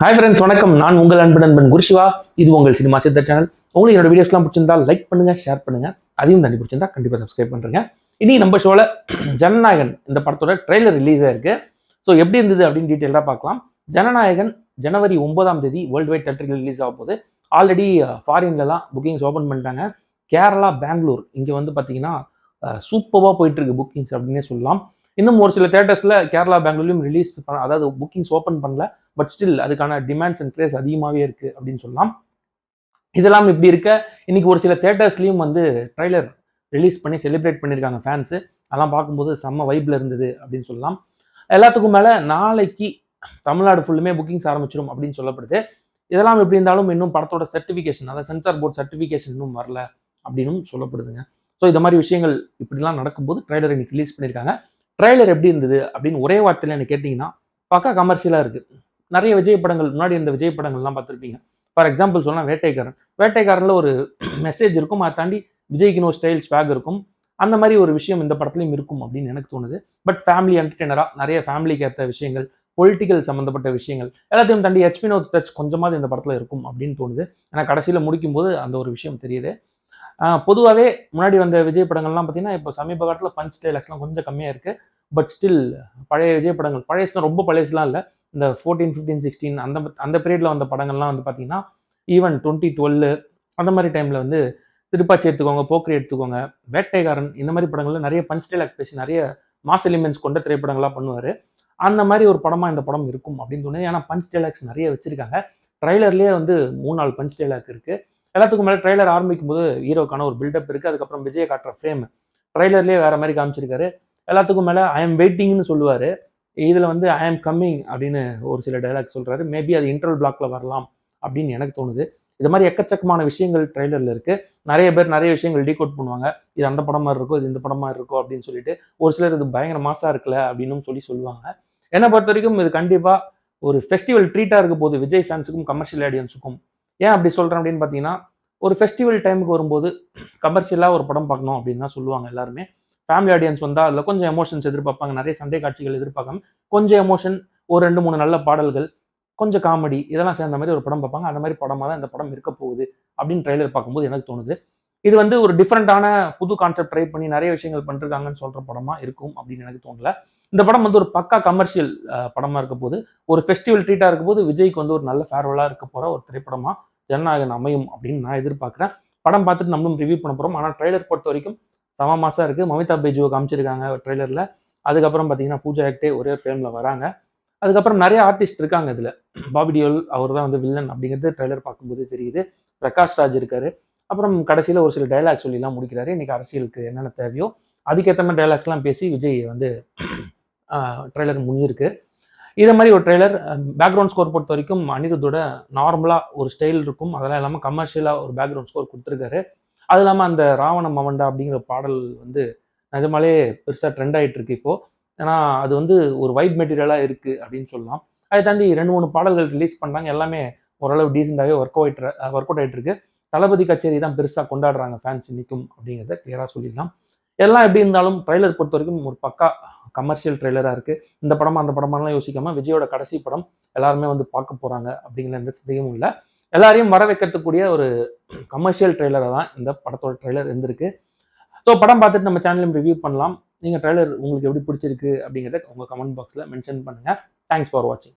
Hi friends வணக்கம். நான் உங்கள் அன்பு நண்பன் குருஷிவா. இது உங்கள் சினிமா சித்தர் சேனல். உங்களுக்கு என்னோட வீடியோஸ்லாம் பிடிச்சிருந்தா லைக் பண்ணுங்க ஷேர் பண்ணுங்க. அதையும் தண்ணி பிடிச்சிருந்தா கண்டிப்பாக சப்ஸ்கிரைப் பண்ணுறேங்க இனி நம்ம ஷோவில் ஜனநாயகன் இந்த படத்தோட ட்ரெய்லர் ரிலீஸ் ஆயிருக்கு. ஸோ எப்படி இருந்தது அப்படின்னு டீட்டெயிலாக பார்க்கலாம். ஜனநாயகன் ஜனவரி ஒன்பதாம் தேதி வேர்ல்டு வைட் தேட்டருக்கு ரிலீஸ் ஆக போது ஆல்ரெடி ஃபாரின்லலாம் புக்கிங்ஸ் ஓப்பன் பண்ணிட்டாங்க. கேரளா பெங்களூர் இங்கே வந்து பார்த்தீங்கன்னா சூப்பராக uh, போயிட்டு இருக்கு புக்கிங்ஸ் அப்படின்னே சொல்லலாம். இன்னும் ஒரு சில தேட்டர்ஸில் கேரளா பெங்களூர்லையும் ரிலீஸ் பண்ண அதாவது புக்கிங்ஸ் ஓப்பன் பண்ணல பட் ஸ்டில் அதுக்கான டிமாண்ட்ஸ் அண்ட் கிரேஸ் அதிகமாகவே இருக்குது அப்படின்னு சொல்லலாம். இதெல்லாம் இப்படி இருக்க இன்னைக்கு ஒரு சில தேட்டர்ஸ்லையும் வந்து ட்ரைலர் ரிலீஸ் பண்ணி செலிப்ரேட் பண்ணியிருக்காங்க ஃபேன்ஸு அதெல்லாம் பார்க்கும்போது செம்ம வைப்பில் இருந்தது அப்படின்னு சொல்லலாம். எல்லாத்துக்கும் மேலே நாளைக்கு தமிழ்நாடு ஃபுல்லுமே புக்கிங்ஸ் ஆரம்பிச்சிடும் அப்படின்னு சொல்லப்படுது. இதெல்லாம் எப்படி இருந்தாலும் இன்னும் படத்தோட சர்டிஃபிகேஷன் அதாவது சென்சார் போர்ட் சர்டிஃபிகேஷன் இன்னும் வரல அப்படின்னும் சொல்லப்படுதுங்க. ஸோ இந்த மாதிரி விஷயங்கள் இப்படிலாம் நடக்கும்போது ட்ரைலர் இன்னைக்கு ரிலீஸ் பண்ணியிருக்காங்க ட்ரைலர் எப்படி இருந்தது அப்படின்னு ஒரே வார்த்தையில் எனக்கு கேட்டிங்கன்னா பக்கா கமர்ஷியலாக இருக்குது நிறைய விஜய் படங்கள் முன்னாடி இந்த விஜய் படங்கள்லாம் பார்த்துருப்பீங்க. ஃபார் எக்ஸாம்பிள் சொன்னால் வேட்டைக்காரன். வேட்டைக்காரனில் ஒரு மெசேஜ் இருக்கும். அதை தாண்டி விஜய்க்குன்னு ஒரு ஸ்டைல் ஸ்வாக் இருக்கும். அந்த மாதிரி ஒரு விஷயம் இந்த படத்துலையும் இருக்கும் அப்படின்னு எனக்கு தோணுது. பட் ஃபேமிலி என்டர்டெய்னராக நிறைய ஃபேமிலிக்கு ஏற்ற விஷயங்கள் பொலிட்டிக்கல் சம்மந்தப்பட்ட விஷயங்கள் எல்லாத்தையும் தாண்டி ஹெச் வினோத் டச் கொஞ்சமாவது இந்த படத்தில் இருக்கும் அப்படின்னு தோணுது. ஏன்னா கடைசியில் முடிக்கும்போது அந்த ஒரு விஷயம் தெரியுது. பொதுவாகவே முன்னாடி வந்த விஜய் படங்கள்லாம் பார்த்தீங்கன்னா இப்போ சமீப காலத்தில் பஞ்ச் டைலாக்ஸ்லாம் கொஞ்சம் கம்மியாக இருக்குது பட் ஸ்டில் பழைய விஜய் படங்கள் பழையசுனா ரொம்ப பழையசுலாம் இல்லை. இந்த ஃபோர்டீன் ஃபிஃப்டீன் சிக்ஸ்டீன் அந்த அந்த பீரியடில் வந்த படங்கள்லாம் வந்து பார்த்தீங்கன்னா ஈவன் டுவெண்ட்டி டுவெல்லு அந்த மாதிரி டைமில் வந்து திருப்பாச்சி எடுத்துக்கோங்க போக்கரி எடுத்துக்கோங்க வேட்டைக்காரன் இந்த மாதிரி படங்கள்ல நிறைய பஞ்ச் டைலாக் பேசி நிறைய மாஸ் எலிமெண்ட்ஸ் கொண்ட திரைப்படங்களாக பண்ணுவார். அந்த மாதிரி ஒரு படமாக இந்த படம் இருக்கும் அப்படின்னு தோணுது. ஏன்னா பஞ்ச் டைலாக்ஸ் நிறைய வச்சுருக்காங்க. ட்ரைலர்லேயே வந்து மூணு நாலு பஞ்ச் டைலாக் இருக்குது எல்லாத்துக்கும் மேலே ட்ரைலர் ஆரம்பிக்கும் போது ஹீரோக்கான ஒரு பில்டப் இருக்குது அதுக்கப்புறம் விஜய் காட்டுற ஃப்ரேம் ட்ரைலர்லேயே வேறு மாதிரி காமிச்சிருக்காரு. எல்லாத்துக்கும் மேலே ஐ எம் வெயிட்டிங்னு சொல்லுவார். இதில் வந்து ஐ எம் கம்மிங் அப்படின்னு ஒரு சில டைலாக் சொல்கிறாரு மேபி அது இன்டர்வல் பிளாக்ல வரலாம் அப்படின்னு எனக்கு தோணுது. இது மாதிரி எக்கச்சக்கமான விஷயங்கள் ட்ரெய்லரில் இருக்குது நிறைய பேர் நிறைய விஷயங்கள் டீகோட் பண்ணுவாங்க. இது அந்த படம் மாதிரி இருக்கும் இது இந்த படம் மாதிரி இருக்கும் அப்படின்னு சொல்லிட்டு ஒரு சிலர் இது பயங்கர மாசாக இருக்குல்ல அப்படின்னு சொல்லி சொல்லுவாங்க. என்னை பொறுத்த வரைக்கும் இது கண்டிப்பாக ஒரு ஃபெஸ்டிவல் ட்ரீட்டாக இருக்க போது விஜய் ஃபேன்ஸுக்கும் கமர்ஷியல் ஆடியன்ஸுக்கும் ஏன் அப்படி சொல்கிறேன் அப்படின்னு பார்த்தீங்கன்னா ஒரு ஃபெஸ்டிவல் டைமுக்கு வரும்போது கமர்ஷியலாக ஒரு படம் பார்க்கணும் அப்படின்னு தான் சொல்லுவாங்க எல்லாருமே. ஃபேமிலி ஆடியன்ஸ் வந்தால் அதில் கொஞ்சம் எமோஷன்ஸ் எதிர்பார்ப்பாங்க. நிறைய சண்டை காட்சிகள் எதிர்பார்க்காம கொஞ்சம் எமோஷன் ஒரு ரெண்டு மூணு நல்ல பாடல்கள் கொஞ்சம் காமெடி இதெல்லாம் சேர்ந்த மாதிரி ஒரு படம் பார்ப்பாங்க. அந்த மாதிரி படமாக தான் இந்த படம் இருக்க போகுது அப்படின்னு ட்ரெய்லர் பார்க்கும்போது எனக்கு தோணுது. இது வந்து ஒரு டிஃப்ரெண்ட்டான புது கான்செப்ட் ட்ரை பண்ணி நிறைய விஷயங்கள் பண்ணிருக்காங்கன்னு சொல்கிற படமாக இருக்கும் அப்படின்னு எனக்கு தோணல. இந்த படம் வந்து ஒரு பக்கா கமர்ஷியல் படமாக இருக்க போது ஒரு ஃபெஸ்டிவல் ட்ரீட்டாக இருக்க போது விஜய்க்கு வந்து ஒரு நல்ல ஃபேர்வெலாக இருக்க போகிற ஒரு திரைப்படமாக ஜனநாயகன் அமையும் அப்படின்னு நான் எதிர்பார்க்குறேன். படம் பார்த்துட்டு நம்மளும் ரிவ்யூ பண்ண போகிறோம் ஆனால் ட்ரெய்லர் பொறுத்த வரைக்கும் சம மாசம் இருக்குது மமிதா பேஜுவை காமிச்சிருக்காங்க ட்ரெய்லரில். அதுக்கப்புறம் பார்த்தீங்கன்னா பூஜா ஆக்டே ஒரே ஒரு ஃப்ரேமில் வராங்க. அதுக்கப்புறம் நிறைய ஆர்டிஸ்ட் இருக்காங்க இதில். பாபிடியோல் அவர் தான் வந்து வில்லன் அப்படிங்கிறது ட்ரெய்லர் பார்க்கும்போது தெரியுது. பிரகாஷ் ராஜ் இருக்காரு. அப்புறம் கடைசியில் ஒரு சில டைலாக் சொல்லிலாம் முடிக்கிறாரு. இன்றைக்கி அரசியலுக்கு என்னென்ன தேவையோ அதுக்கேற்ற மாதிரி டைலாக்ஸ்லாம் பேசி விஜய் வந்து ட்ரெய்லர் முடிஞ்சிருக்கு இதே மாதிரி ஒரு ட்ரெய்லர் பேக்ரவுண்ட் ஸ்கோர் பொறுத்த வரைக்கும் அனிருத்தோட நார்மலாக ஒரு ஸ்டைல் இருக்கும். அதெல்லாம் இல்லாமல் கமர்ஷியலாக ஒரு பேக்ரவுண்ட் ஸ்கோர் கொடுத்துருக்காரு. அது இல்லாமல் அந்த ராவண மவண்டா அப்படிங்கிற பாடல் வந்து நிஜமாலே பெருசாக ட்ரெண்ட் ஆகிட்டு இருக்கு இப்போ. ஏன்னா அது வந்து ஒரு வைப் மெட்டீரியலாக இருக்குது அப்படின்னு சொல்லலாம். அதை தாண்டி ரெண்டு மூணு பாடல்கள் ரிலீஸ் பண்ணாங்க எல்லாமே ஓரளவு டீசெண்டாகவே ஒர்க் அவுட் ஒர்க் அவுட் ஆகிட்டு இருக்கு தளபதி கச்சேரி தான் பெருசாக கொண்டாடுறாங்க ஃபேன்ஸ் நிற்கும் அப்படிங்கிறத கிளியராக சொல்லிடலாம். எல்லாம் எப்படி இருந்தாலும் ட்ரெய்லர் பொறுத்த வரைக்கும் ஒரு பக்கா கமர்ஷியல் ட்ரெய்லராக இருக்குது இந்த படமா அந்த படமாலாம் யோசிக்காமல் விஜயோட கடைசி படம் எல்லாருமே வந்து பார்க்க போகிறாங்க அப்படிங்கிற எந்த சந்தேகமும் இல்லை. எல்லாரையும் வர வைக்கிறதுக்கூடிய ஒரு கமர்ஷியல் ட்ரெய்லரை தான் இந்த படத்தோட ட்ரெய்லர் இருந்திருக்கு. ஸோ படம் பார்த்துட்டு நம்ம சேனலும் ரிவ்யூ பண்ணலாம். நீங்கள் ட்ரெய்லர் உங்களுக்கு எப்படி பிடிச்சிருக்கு அப்படிங்கிறத உங்கள் கமெண்ட் பாக்ஸில் மென்ஷன் பண்ணுங்கள் தேங்க்ஸ் ஃபார் வாட்சிங்